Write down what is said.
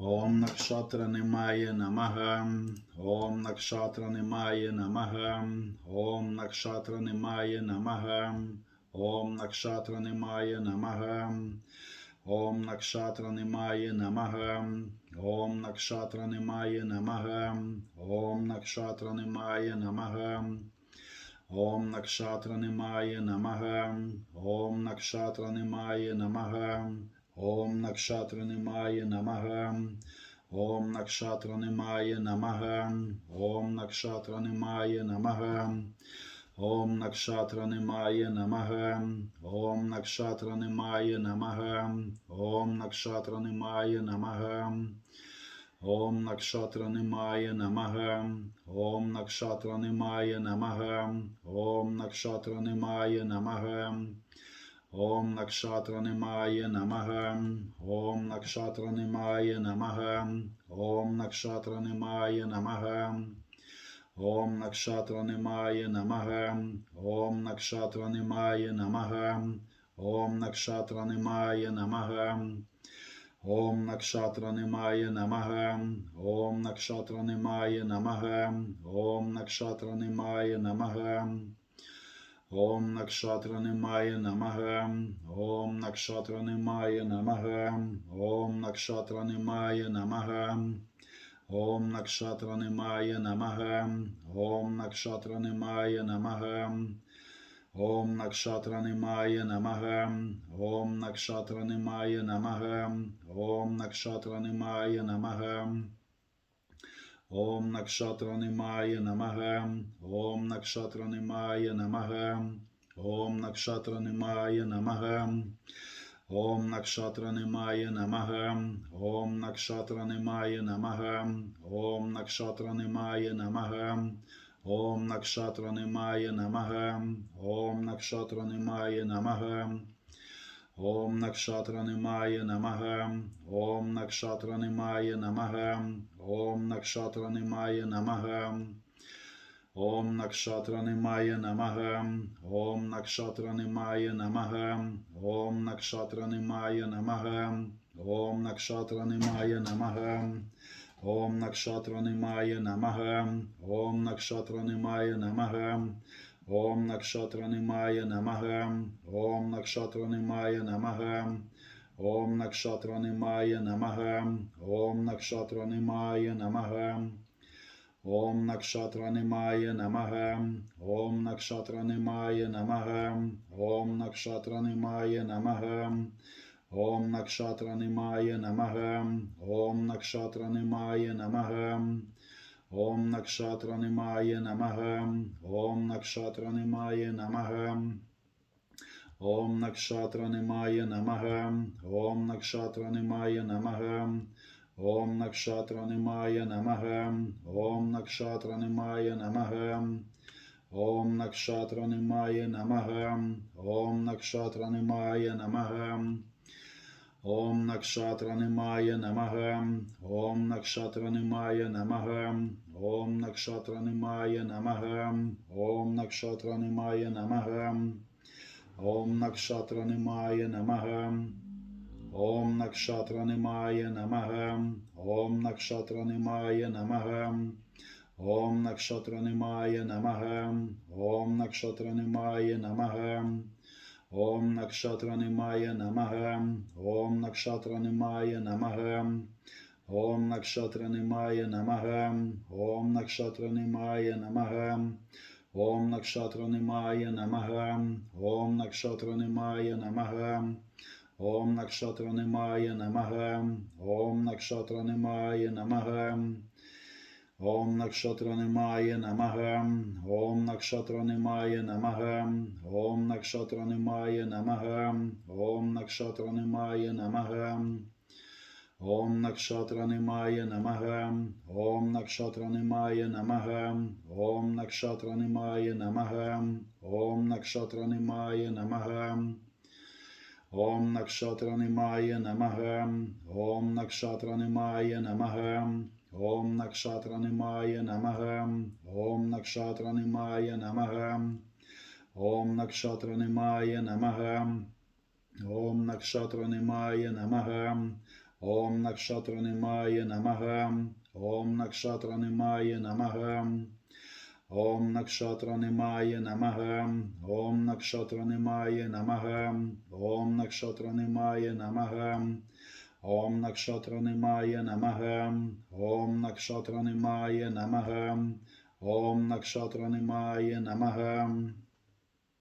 Om Nakshatra Nimaya Namaha. Om Nakshatra Nimaya Namaha. Om Nakshatra Nimaya Namaha. Om Nakshatra Nimaya Namaha. Om Nakshatra Nimaya Namaha. Om Nakshatra Nimaya Namaha. Om Nakshatra Nimaya Namaha. Om Nakshatra Nimaya Namaha. Om Nakshatra Nimaya Namaha. Om Nakshatra Nimaya Namaha. Om Nakshatra Nimaya Namaha. Om Nakshatra Nimaya Namaha. Om Nakshatra Nimaya Namaha. Om Nakshatra Nimaya Namaha. Om Nakshatra Nimaya Namaha. Om Nakshatra Nimaya Namaha. Om Nakshatra Nimaya Namaha. Om Nakshatra Nimaya Namaha. Om Nakshatra Nimaya Namaha. Om Nakshatra Nimaya Namaha. Om Nakshatra Nimaya Namaha. Om Nakshatra Nimaya Namaha. Om Nakshatra Nimaya Namaha. Om Nakshatra Nimaya Namaha. Om Nakshatra Nimaya Namaha. Om Nakshatra Nimaya Namaha. Om Nakshatra Nimaya Namaha. Ом накшатра немає намага, ом накшатра немає намага, ом накшатра немає намага, ом накшатра немає намага, ом накшатра немає намага, ом накшатра немає намага, ом накшатра немає намага, ом накшатра немає намага. Ом накшатра немає, намагам, ом накшатра немає, намагам, ом накшатра немає, намагам, ом накшатра немає, намагам, ом накшатра немає, намагам, ом накшатра немає, намагам, ом накшатра немає, намагам, ом накшатра немає, намагам. Om Nakshatra Nimaya Namaha. Om Nakshatra Nimaya Namaha. Om Nakshatra Nimaya Namaha. Om Nakshatra Nimaya Namaha. Om Nakshatra Nimaya Namaha. Om Nakshatra Nimaya Namaha. Om Nakshatra Nimaya Namaha. Om Nakshatra Nimaya Namaha. Om Nakshatra Nimaya Namaha. Ом накшатра немає намагам, Ом накшатра немає намагам, Ом накшатра немає намагам, Ом накшатра немає намагам. Ом накшатра немає намагам, Ом накшатра немає намагам, Ом накшатра немає намагам. Ом накшатра немає намагам, Ом накшатра немає намагам. Ом накшатра немає намагам, ом накшатра немає намагам. Ом накшатра немає намагам, ом накшатра немає намагам. Ом накшатра немає намагам, ом накшатра немає намагам. Ом накшатра немає намагам, ом накшатра немає намагам. Om Nakshatra Nimaya Namaha. Om Nakshatra Nimaya Namaha. Om Nakshatra Nimaya Namaha. Om Nakshatra Nimaya Namaha. Om Nakshatra Nimaya Namaha. Om Nakshatra Nimaya Namaha. Om Nakshatra Nimaya Namaha. Om Nakshatra Nimaya Namaha. Om Nakshatra Nimaya Namaha. Ом накшатра немає намага, Ом накшатра немає намага, Ом накшатра немає намага, Ом накшатра немає намага, Ом накшатра немає намага, Ом накшатра немає намага, Ом накшатра немає намага, Ом накшатра немає намага. Ом накшатра немає, намагам, ом накшатра немає, намагам, ом накшатра немає, намагам, ом накшатра немає, намагам. Ом накшатра немає, намагам, ом накшатра немає, намагам, ом накшатра немає, намагам, ом накшатра немає, намагам. Om Nakshatra Nimaya Namaha. Om Nakshatra Nimaya Namaha. Om Nakshatra Nimaya Namaha. Om Nakshatra Nimaya Namaha. Om Nakshatra Nimaya Namaha. Om Nakshatra Nimaya Namaha. Ом Накшатра немає намага. Ом Накшатра немає намага. Ом Накшатра немає намага. Ом Накшатра немає намага. Ом Накшатра немає намага. Ом Накшатра немає намага. Ом Накшатра немає намага. Ом Накшатра немає намага.